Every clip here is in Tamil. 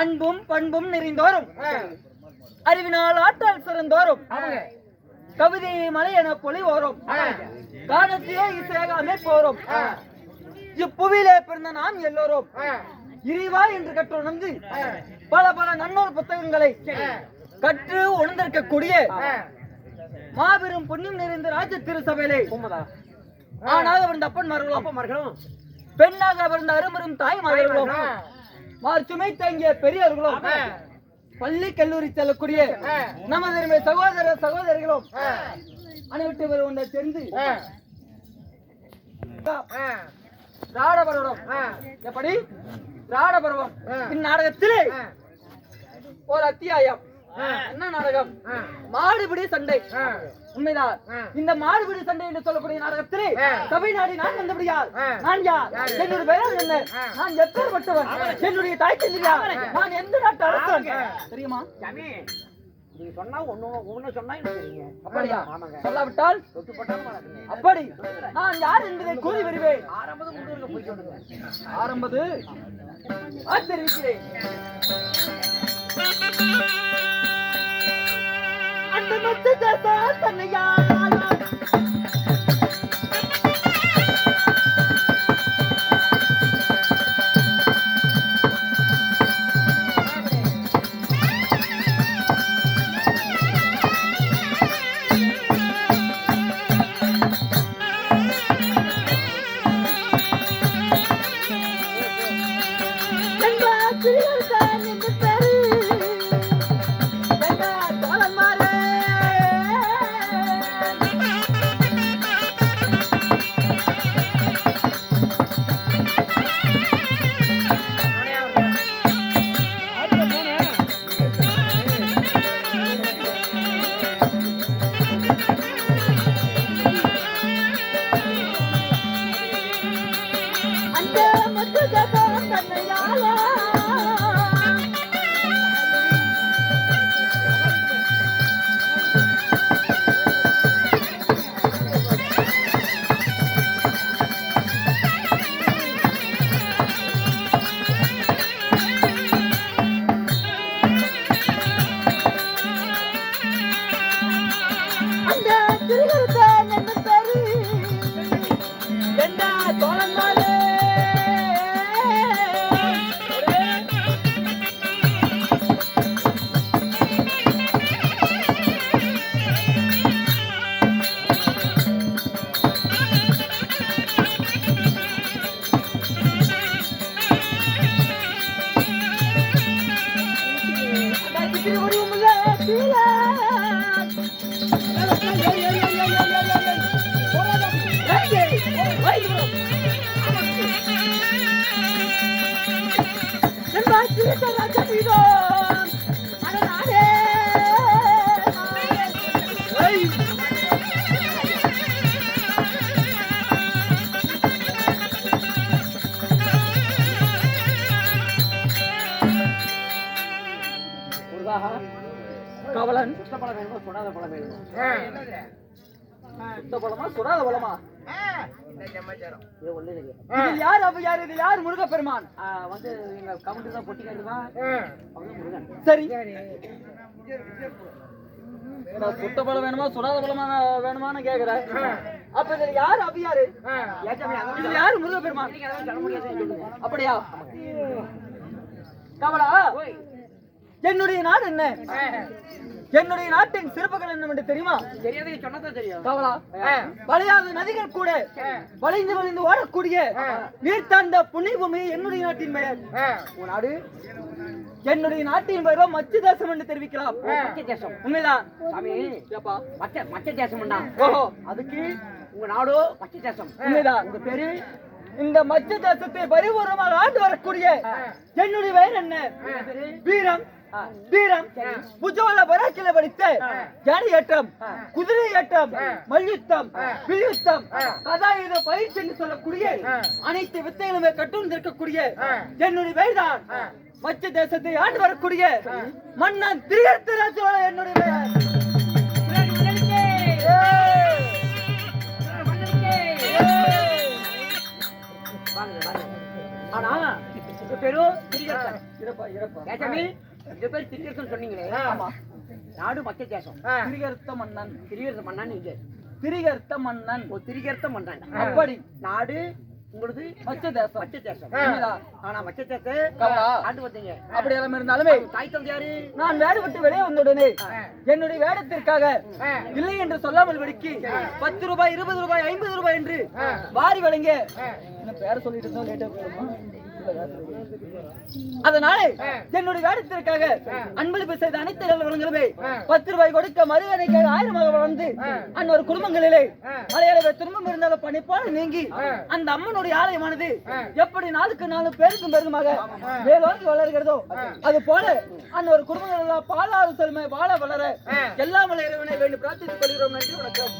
அன்பும் பண்பும் நிறைந்தோரும். அறிவினால் ஆற்றல் சிறந்தோரும். கவிதை மலை என பொலிவோரும் காலத்திலே இசையாக அமைப்போரும். இப்புவியிலே பிறந்த நாம் எல்லோரும். இறைவா என்று கற்றுணர்ந்து பல பல நன்னூறு புத்தகங்களை கற்று உணர்ந்திருக்கக்கூடிய மாபெரும் புண்ணியம் நிறைந்த ராஜ திருசபையிலே ஆணாக பிறந்த அப்பன்மார்களும் பெண்ணாக பிறந்த அருமரும் தாய்மார்களும் மார்ச்சுமை தங்கிய பெரியவர்களும் பள்ளி கல்லூரி செல்லக்கூடிய நமது சகோதர சகோதரிகளும் அனைவரும் ஒன்றை தெரிந்து ராடபருவம் எப்படி? ராடபருவம் இந்நாடகத்திலே ஒரு அத்தியாயம். என்ன நாடகம்? மாடுபிடி சண்டை. உண்மைதான். இந்த மாடுபிடி சண்டை என்று சொல்லக்கூடிய நாடகத்திலே சபை நாடி நான் வந்தபடியால் நான் யார்? என்னுடைய பெயர் என்ன? நான் எப்பேற்பட்டவன் என்னுடைய தாய் தந்தையா? நான் எந்த நாட்டு அரசன்? தெரியுமா? நீங்க சொன்னா ஒண்ணு ஒண்ணு சொன்னா எனக்கு அப்படியா? சொல்லாவிட்டால்? அப்படி. நான் யார் என்பதை கூறி வருவேன். ஆரம்பது முன்னூறுக்கு போய் சொல்லுங்க. ஆரம்பது ஆச்சரிக்கிறேன் அந்த மத்து தேசா தன்னையா அந்த அந்த திருகருத்தான் என்ன பேரு என்ன தோழன்மாரே சுத்த பழம் வேணுமா? சுடாத பழம்? வேணுமா சுத்த பழமா சுடாத பழமா யார் அப்ப யார் இது யார் முருகப்பெருமான்? வந்து எங்க கவுண்டர் தான் பொட்டி முருகன். சரி. சுட்ட பழம் வேணுமா? சுடாத பழமா வேணுமான்னு கேக்குறேன் அப்ப இதுல யார் அப்ப யாரு? இதுல யாரு முருகப்பெருமான்? அப்படியா? கமலா என்னுடைய நாடு என்ன? என்னுடைய நாட்டின் சிறப்புகள் என்னவென்று தெரியுமா? தெரியாத சொன்னதான் தெரியும். கமலா வளையாத நதிகள் கூட வளைந்து வளைந்து ஓடக்கூடிய நீர் தாழ்ந்த புண்ணிய பூமி என்னுடைய நாட்டின் பெயர். நாடு. என்னுடைய நாட்டின் பெயரோ மச்சு தேசம் என்று தெரிவிக்கலாம். மச்ச தேசம் உண்மைதான். மச்ச மச்ச தேசம்னா ஓஹோ. அதுக்கு உங்க நாடு மச்ச தேசம் உண்மைதான். உங்க பேரு இந்த மச்ச தேசத்தை பரிபூர்வமாக ஆண்டு வரக்கூடிய என்னுடைய பெயர் என்ன? வீரம். வீரம். புஜோல பராக்கில படித்த யானை ஏற்றம் குதிரை ஏற்றம் மல்யுத்தம் வில்யுத்தம் கதாயுத பயிற்சி என்று சொல்லக்கூடிய அனைத்து வித்தைகளுமே கட்டுண்டிருக்கக்கூடிய என்னுடைய பெயர்தான் மச்ச தேசத்தை ஆண்டு வரக்கூடிய மன்னன் திரியர்த்தராஜோட என்னுடைய பெயர் ஆனா பேரும் இறப்பா இறப்பா. இது பேர் திரிகர்த்தன் சொன்னீங்களே. ஆமா. நாடு மக்க தேசம். திரிகர்த்த மன்னன். திரிகர்த்த மன்னன் இது திரிகர்த்த மன்னன். ஒரு திரிகர்த்த மன்னன். அப்படி நாடு உங்களது மச்ச தேசம். மச்ச தேசம்? ஆனா மச்ச தேசத்தை. ஆண்டு வந்தீங்க அப்படி எல்லாம் இருந்தாலுமே தாய் தந்தை யாரு? நான் வேடு விட்டு வெளியே வந்தவுடனே என்னுடைய வேடத்திற்காக இல்லை என்று சொல்லாமல் வெடிக்கு பத்து ரூபாய் இருபது ரூபாய் ஐம்பது ரூபாய் என்று வாரி வழங்க என்ன பேர சொல்லிட்டு இருந்தா லேட்டா. அதனால என்னுடைய வேடத்திற்காக அன்பளிப்பு செய்த அனைத்து நிறுவனங்களுமே பத்து ரூபாய் கொடுக்க மறுவரைக்காக ஆயிரமாக வளர்ந்து அன்னொரு குடும்பங்களிலே மலையாள துன்பம் இருந்தால பணிப்பால் நீங்கி அந்த அம்மனுடைய ஆலயமானது எப்படி நாளுக்கு நாள் பெருக்கும் பெருகுமாக மேலோங்கி வளர்கிறதோ அது போல அன்னொரு குடும்பங்கள் எல்லாம் பாலாறு செல்மை வாழ வளர எல்லா மலை இறைவனை வேண்டி பிரார்த்தித்துக் கொள்கிறோம். நன்றி வணக்கம்.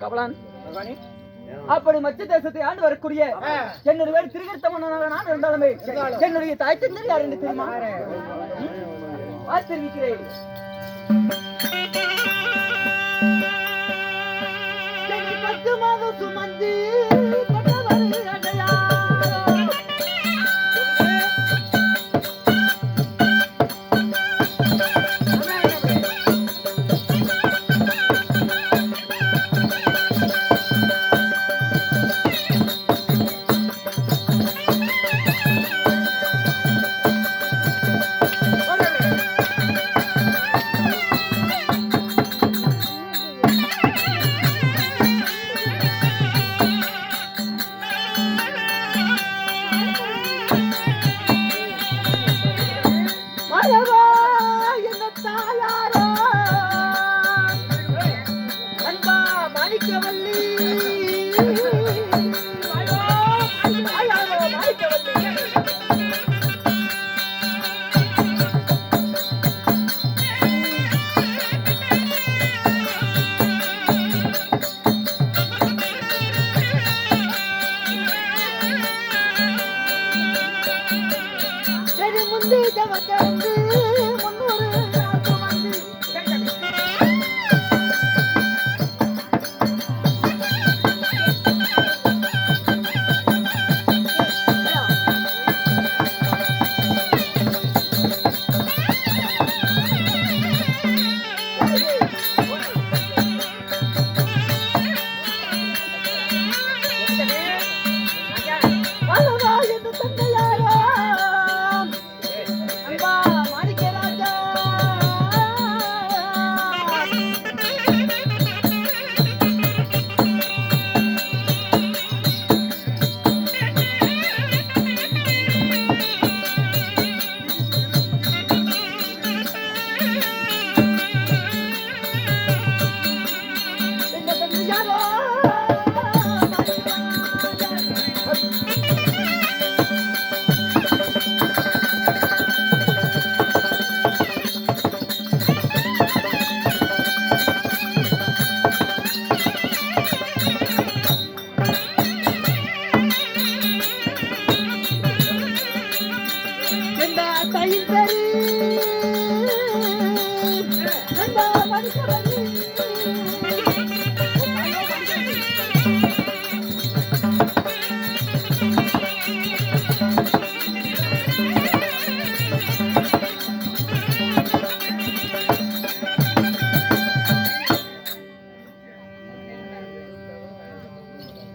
கபலான் அப்படி மத்திய தேசத்தை ஆண்டு வரக்கூடிய என்னுடைய பேர் திருகர்த்த மன்னனாக நான் இருந்தாலுமே. என்னுடைய தாய் தந்தர் யார் என்று தெரியுமா? பார்த்திருக்கிறேன்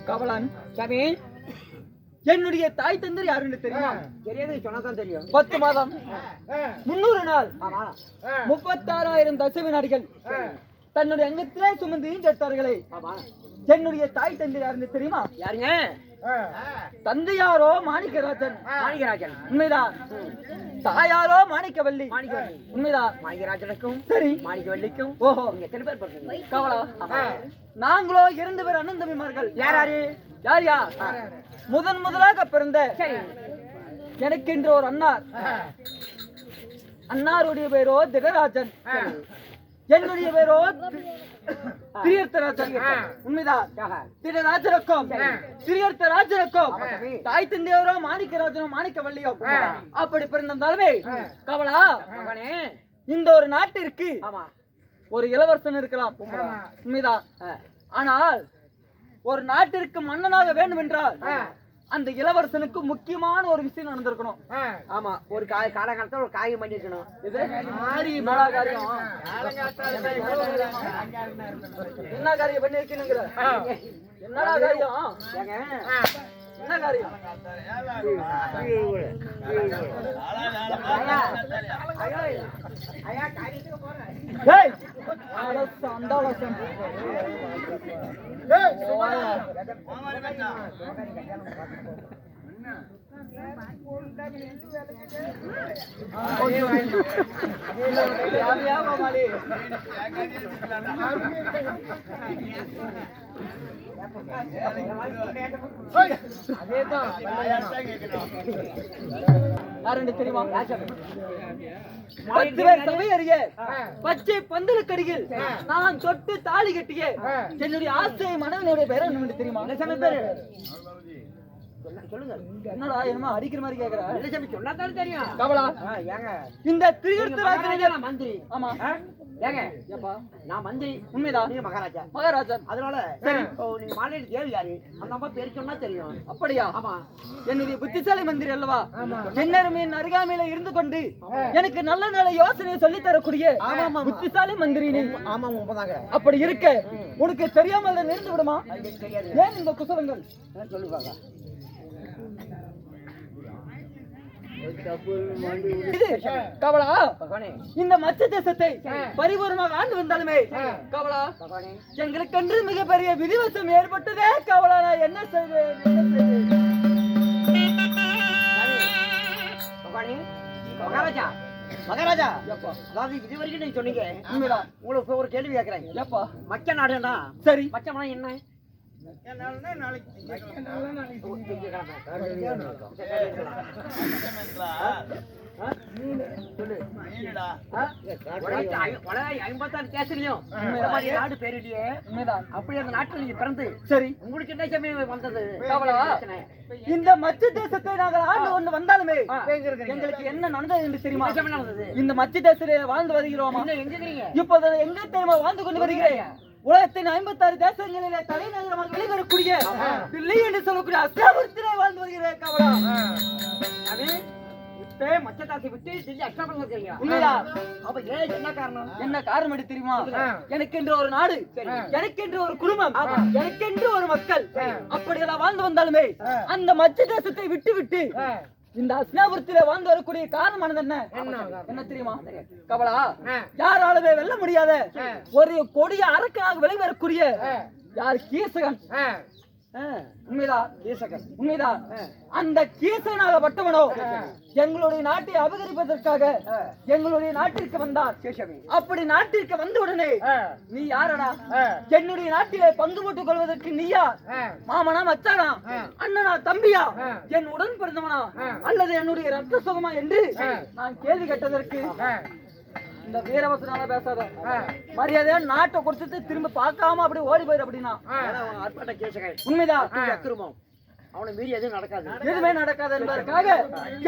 கவலன் சாமி என்னுடைய தாய் தந்தர் யாருன்னு தெரியுமா? தெரியாது சொன்னாதான் தெரியும். பத்து மாதம். முன்னூறு நாள். முப்பத்தாறாயிரம் தசம நாடுகள். தன்னுடைய அங்கத்திலே சுமந்து ஆமா என்னுடைய தாய் தந்தை யாருன்னு தெரியுமா? யாருங்க? தந்தையாரோ மாணிக்கராஜன். மாணிகராஜன் உண்மைதான். தாயாரோ மாணிக்கவல்லி. மாணிக்கவல்லி. உண்மைதான். மாணிகராஜனுக்கும் சரி. மாணிக்கவல்லிக்கும் ஓஹோ. நீங்க எத்தனை பேர் பண்றீங்க கவலா. நாங்களோ இரண்டு பேர் அண்ணன் தம்பிமார்கள். யார் யாரு? யார்? யார் முதன் முதலாக பிறந்த சரி. எனக்கென்று ஒரு அண்ணார் அன்னாருடைய பேரோ திகராஜன். என்னுடைய பேரோ திரியர்த்தராஜன் உண்மைதான். ஆமா, சரி. தாய் தந்தையரோ மாணிக்கராஜனும் மாணிக்கவல்லியோ அப்படி பிறந்திருந்தாலுமே கவலா இந்த ஒரு நாட்டிற்கு ஆமா. ஒரு இளவரசன் இருக்கலாம். உண்மைதான். ஆனால் ஒரு நாட்டிற்கு மன்னனாக வேண்டும் என்றால் அந்த இளவரசனுக்கு முக்கியமான ஒரு விஷயம் நடந்திருக்கணும். ஆமா ஒரு காய் காலகாலத்துல ஒரு காய் பண்ணி காரியம். என்ன காரியம் பண்ணி வைக்கணுங்கிற என்னடா காரியம்? என்ன காரியம்? ஐயா, காரியத்துக்கு போறேன். யாருன்னு தெரியுமா பத்து பேர் சபை அறிய பச்சை பந்தலுக்கடியில் நான் தொட்டு தாலி கட்டிய என்னுடைய ஆசை மனைவியுடைய பேர் என்ன தெரியுமா? பேரு? என்னடா என்னமோ அடிக்கிற மாதிரி கேக்குறா? சொன்னா தானே தெரியும். ஏங்க. இந்த திரிகர்த்தராஜன் மகாராஜா, நான் மந்திரி. ஆமா. ஆ? ஏங்க. ஏப்பா நான் மந்திரி. உண்மைதான் நீங்க மகாராஜா. மகாராஜன் அதனால நீங்க மாலையில தேவி யாரு அந்த அம்மா பேர் சொன்னா தெரியும். அப்படியா? ஆமா. என்னுடைய புத்திசாலி மந்திரி அல்லவா? என்னருமையின் அருகாமையில இருந்து கொண்டு எனக்கு நல்ல நல்ல யோசனையை சொல்லி தரக்கூடிய புத்திசாலி மந்திரி ஆமா உண்மைதாங்க. அப்படி இருக்க உனக்கு தெரியாமல் நிறுத்து விடுமா? ஏன் இந்த குசலங்கள்? சொல்லுவாங்க இது கவலா இந்த மத்திய தேசத்தை பரிபூர்ணமாக ஆண்டு வந்தாலுமே கவலா பகவானே. எங்களுக்கென்று மிகப்பெரிய விதிவசம் ஏற்பட்டதே கவலா. நான் என்ன செய்வேன்? மகாராஜா மகாராஜா. அதாவது இது வரைக்கும் நீங்க சொன்னீங்க. உங்களுக்கு ஒரு கேள்வி கேட்கறேன். மச்ச நாடுன்னா சரி. மச்சம்னா என்ன? இந்த மத்திய தேசத்தை நாங்கள் ஆண்டு ஒன்று வந்தாலுமே. எங்களுக்கு என்ன நடந்தது என்று தெரியுமா இந்த மத்திய தேசத்திலே வாழ்ந்து வருகிறோமா எங்க தெரியுமா வாழ்ந்து கொண்டு வருகிறேன் உலகத்தின் ஐம்பத்தாறு தேசங்களிலே தலைநகரமாக வெளிவரக்கூடிய தில்லி என்று சொல்லக்கூடிய அஸ்தாபுரத்திலே வாழ்ந்து வருகிறேன் கவலா என்ன காரணம்? என்ன காரணம் என்று தெரியுமா? எனக்கென்று ஒரு நாடு எனக்கென்று ஒரு குடும்பம் எனக்கென்று ஒரு மக்கள். அப்படியெல்லாம் வாழ்ந்து வந்தாலுமே அந்த மத்திய தேசத்தை விட்டு விட்டு இந்த அஸ்னாபுரத்திலே வாழ்ந்து வரக்கூடிய காரணமானது என்ன என்ன தெரியுமா? கவலா யாராலுமே வெல்ல முடியாத ஒரு கொடிய அரக்கனாக வெளிவரக்கூடிய யார் கீசகன் உண்மைதான். கீசகன். உண்மைதான். அந்த கீசகனாக பட்டவனோ எங்களுடைய நாட்டை அபகரிப்பதற்காக எங்களுடைய நாட்டிற்கு வந்தார். அப்படி நாட்டிற்கு வந்த உடனே நீ யாரடா? என்னுடைய நாட்டிலே பங்கு போட்டுக் கொள்வதற்கு நீயா? மாமனா மச்சானா? அண்ணனா தம்பியா? என் உடன் பிறந்தவனா? அல்லது என்னுடைய ரத்த சுகமா என்று நான் கேள்வி கேட்டதற்கு இந்த வீரவசனால பேசாத. மரியாதையா நாட்டை கொடுத்துட்டு திரும்ப பார்க்காம அப்படி ஓடி போயிரு அப்படின்னா. உண்மைதான். அக்கிரமம் அவனை மீறி எதுவும் நடக்காது. எதுவுமே நடக்காது என்பதற்காக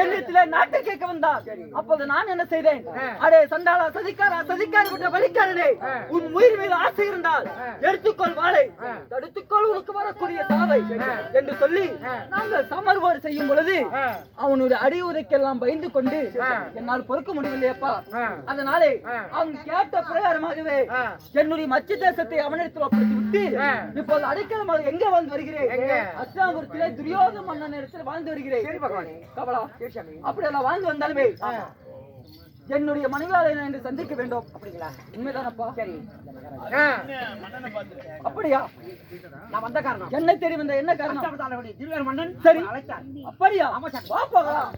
என்னிடத்திலே நாட்டை கேட்க வந்தார் அப்போது நான் என்ன செய்தேன்? அடே சண்டாளா சதிக்காரா சதிக்கார விட்ட வழிக்காரனே உன் உயிர் மீது ஆசை இருந்தால் எடுத்துக்கொள் வாளை. தடுத்துக்கொள் உனக்கு வரக்கூடிய சாவை என்று சொல்லி நாங்கள் சமர்வோடு செய்யும் பொழுது அவனுடைய அடி உதைக்கெல்லாம் பயந்து கொண்டு என்னால் பொறுக்க முடியவில்லையப்பா. அதனாலே அவன் கேட்ட பிரகாரமாகவே என்னுடைய மத்திய தேசத்தை அவனிடத்தில் ஒப்படைத்து விட்டு இப்போது அடைக்கலமாக எங்க வந்து வருகிறேன்? அஸ்தாபுரத்திலே துரியோத மன்னன் இடத்தில் வாழ்ந்து வருகிறேன். பகவானே. கவலா. கேசாமி அப்படியெல்லாம் வாழ்ந்து வந்தாலுமே என்னுடைய மனைவியாரை நான் இன்று சந்திக்க வேண்டும். அப்படிங்களா? உண்மைதானப்பா? சரி. அப்படியா? நான் வந்த காரணம். என்ன தெரியும் என்ன காரணம்? மன்னன் சரி. அப்படியா? வா போகலாம்.